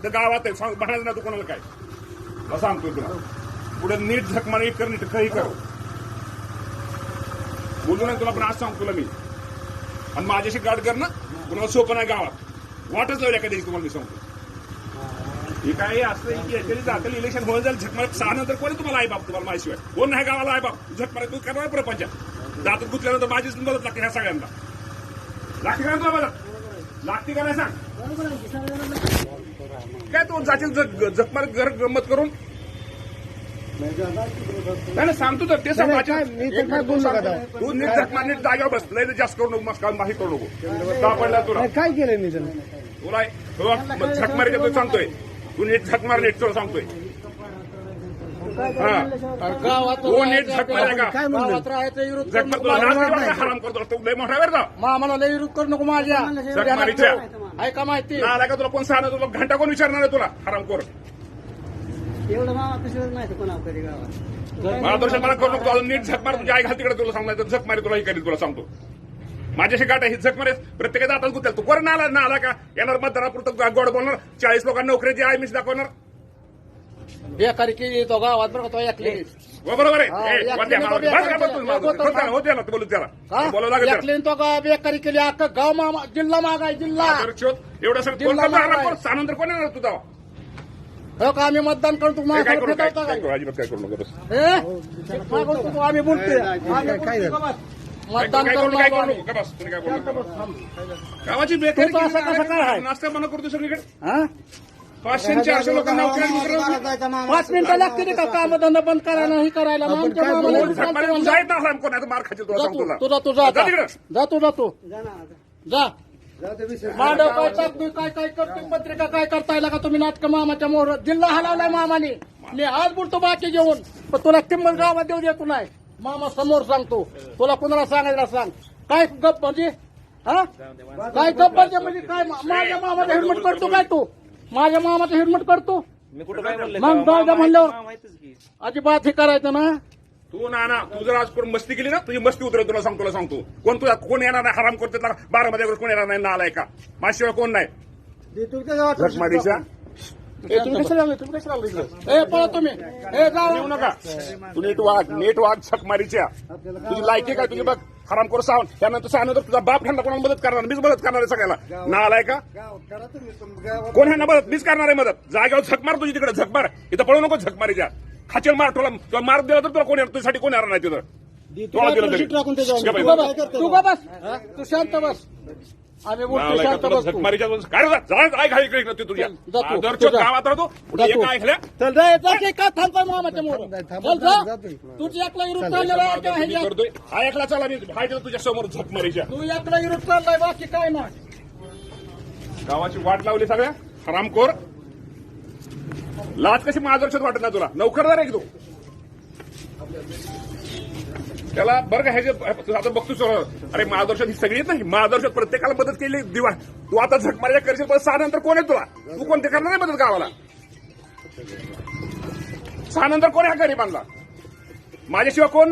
इथं गावात आहे. सांग म्हणायचं ना तू कोणाला काय. मला सांगतोय तुला पुढे नीट झकमारी कर नीट काही कर. बोलू नाही तुला पण आज सांगतो तुला मी. आणि माझ्याशी गाड कर ना. कुणाला सोपं नाही गावात. वाटच लावल्या कधी तुम्हाला मी सांगतो. हे काय असतं की याच्यानी जातील इलेक्शन होऊन जाईल झकमार सहा नंतर कोणी तुम्हाला आई बाप तुम्हाला माहिशिवाय कोण नाही गावाला आई बाप? झकमार तू करणार प्रपंच. दातात गुतल्यानंतर माझीच मदत लागते ह्या सगळ्यांना. लागते का तुला मदत. लागते का नाही सांग? काय तू जातील झकमार घर गंमत करून? नाही नाही, सांगतो तर ते सांग नाही? तू नीट झकमार नीट जागेवर बस लय जास्त करू नको मस्त माही करू नको. का पडला तुला. नाही, काय केलं मी त्यानं तुला तुला झक मारी तू सांगतोय. तू नीट झक मार नीट तुला सांगतोय. हा गावात तू नीट झक मार का? काय म्हणलं? गावात राहायचं विरोध झक मार तुला नाच किंवा हराम करतो तू. लय मोठा वेळ मामाला लय विरोध करू नको माझ्या. झक मारीच्या ऐका माहिती. ना आला का तुला कोण सांगणार? तुला घंटा कोण विचारणार आहे तुला? हराम कर एवढं मामा पिशवत नाही कोणावर कधी गावात? मला दर्शन मला करू नको. अजून नीट झक मार. तुझ्या आई घाल तिकडे तुला सांगणार झक मारी तुला ही करील तुला सांगतो. माझ्याशी गाठ आहे ही झक मारे प्रत्येकाचा आता गुतेल. तू कोण आला ना आला का? येणार मतदारापुरतं गोड बोलणार. चाळीस लोकांना नोकरीची आहे मीच दाखवणार. बेकारी की तो गावात बरं का तो ऐकले हो, बरोबर हा, आहे ए, या वाद्या, ठिकाणी बस का बघ, बस तू, बघ, बस बघ, त्याला, हो त्याला, बोलू त्याला बोलावं लागेल त्याला. ऐकले तो का बेकारी केली अख्खा गाव मामा जिल्हा मागाय जिल्हा तर शोध, एवढं सगळं कोण जिल्हा करणार? मागाय. कोण? सानंतर कोण येणार तू तेव्हा? हो का आम्ही मतदान करतो हे काय करू, काय- करू, अजिबात काय करू नको बस. हे? आम्ही बोलतोय आम्ही बोलतोय झालं? का बस? काय मतदान करू, करून काय करू आलो नको, का बस, तुम्ही काय बोलू नका. गावाची बेकारी तू तर असं केली, कसं काय आहे? नाश्ता बंद करतो सगळीकडे हा? पाचशे आणि चारशे लोकांना. पाच मिनिटं लागते का काम धंदा बंद करायला? हे करायला मग आमच्या मामाला झक मारे, तुझा ना मार तुला जा सांगतो तू. तुझा तुझा जा तिकडं. जा तू जा. तू जा मांडव काय टाकतोय काय काय करतोय पत्रिका काय करताय का तुम्ही? नाटक मामाच्या मोहर जिल्हा हलवलाय मामाने. मी आज बोलतो बाकी जेवण पण तुला किंमत गावात देऊ देतो नाही. मामा समोर सांगतो. तुला कुणाला सांगायला सांग. काय गप म्हणजे? हा? काय गप म्हणजे? म्हणजे काय मा- माझ्या मामाचं हेल्मेट करतो काय तू? माझ्या मामाचं हेल्मेट करतो. मग जाऊ द्या म्हणल्यावर अजिबात हे करायचं ना. तू ना ना तू जर आज कोण मस्ती केली ना तुझी मस्ती उतरेल तुला सांगतो तुला सांगतो. कोण तुला कोण येणार नाही हराम करते बारा मध्ये कोण येणार नाही ना आलाय का माझ्याशिवाय कोण नाही. ए, तुम्ही कशाला आले? तुम्ही कशाला आले इकडे? ए पळा तुम्ही. ए येऊ जाऊ नका. तू नीट वाग नीट वाग झक मारीच्या तुझी लायकी काय? तुझी बघ. हराम करू सावण त्यानंतर त्यानंतर तुझा बाप ह्यांना कोणाला मदत करणार? मीच मदत करणार आहे सगळ्याला ना आलाय का? गावात करा तुम्ही तुम- गावात कोण ह्यांना मदत? मीच करणार आहे मदत. जागेवर झक मार तुझी तिकडे झक मार. इथं पळू नको झक मारीच्या. खाचेल मार तुला तुला मार दिला तर तुला कोण येणार? तुझ्यासाठी कोण येणार नाही तिथं? तू बस. तू शांत बस. आम्ही बोलतो शांत काय चल जा का मामाच्या मोर. थांब, थांब, चल जा. तुझी एकला का हा चला मी तुझ्या समोर झक मारीच्या तू एकला चाललाय बाकी काय नाही. गावाची वाट लावली सगळ्या? हरामखोर. लाज कशी मार्गदर्शक वाटत नाही तुला? नोकरदार आहे की तू त्याला बरं का ह्याचे आता बघतो सर अरे महादर्शन ही सगळी नाही. महादर्शन प्रत्येकाला मदत केली दिवा. तू आता झक करशील पण सहा नंतर कोण आहे तुला? तू कोणते करणार नाही मदत गावाला? सहा नंतर कोण आहे घरी गरीबांना? माझ्याशिवाय कोण